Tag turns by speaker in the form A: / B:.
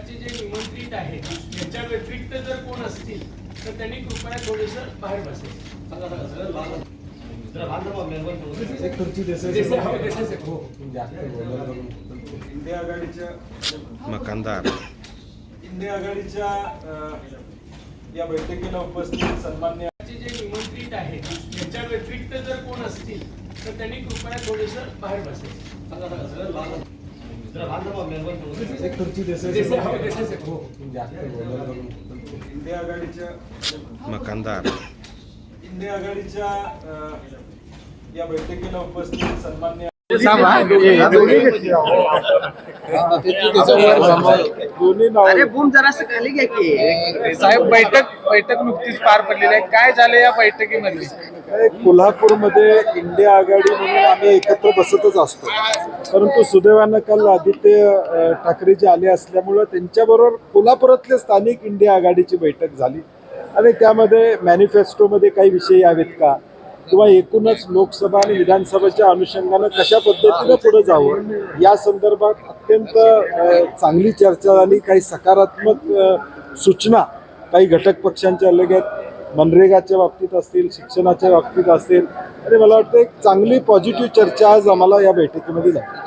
A: चे जे निमंत्रित आहेत याच्या व्यतिरिक्त जर कोण असतील तर त्यांनी कृपया थोडेस बाहेर हो, हो.
B: इंडिया आघाडीच्या
C: मकानदार.
B: इंडिया आघाडीच्या या बैठकीला उपस्थित सन्मान्य
A: चे जे निमंत्रित आहेत याच्या व्यतिरिक्त जर कोण असतील तर त्यांनी कृपया थोडेस बाहेर बसेल
B: इंडिया आघाडीच्या
C: मकानदार.
B: इंडिया आघाडीच्या अ, या बैठकीला उपस्थित सन्मान्य
D: अरे बूम जरा खाली घ्या की.
E: साहेब बैठक बैठक नुकतीच पार पडलेली आहे. काय झालं या बैठकीमध्ये?
F: कोल्हापूरमध्ये इंडिया आघाडी म्हणून आम्ही एकत्र बसतच असतो. परंतु सुदैवानं काल आदित्य ठाकरे जे आले असल्यामुळं त्यांच्याबरोबर कोल्हापुरातल्या स्थानिक इंडिया आघाडीची बैठक झाली. आणि त्यामध्ये मॅनिफेस्टोमध्ये काही विषय यावेत का? किंवा एकूणच लोकसभा आणि विधानसभेच्या अनुषंगानं कशा पद्धतीनं पुढे जावं? या संदर्भात अत्यंत चांगली चर्चा झाली काही सकारात्मक सूचना काही घटक पक्षांच्या लगत मनरेगाच्या बाबतीत असतील शिक्षणाच्या बाबतीत असतील आणि मला वाटतं एक चांगली पॉझिटिव्ह चर्चा आज आम्हाला या बैठकीमध्ये झाली.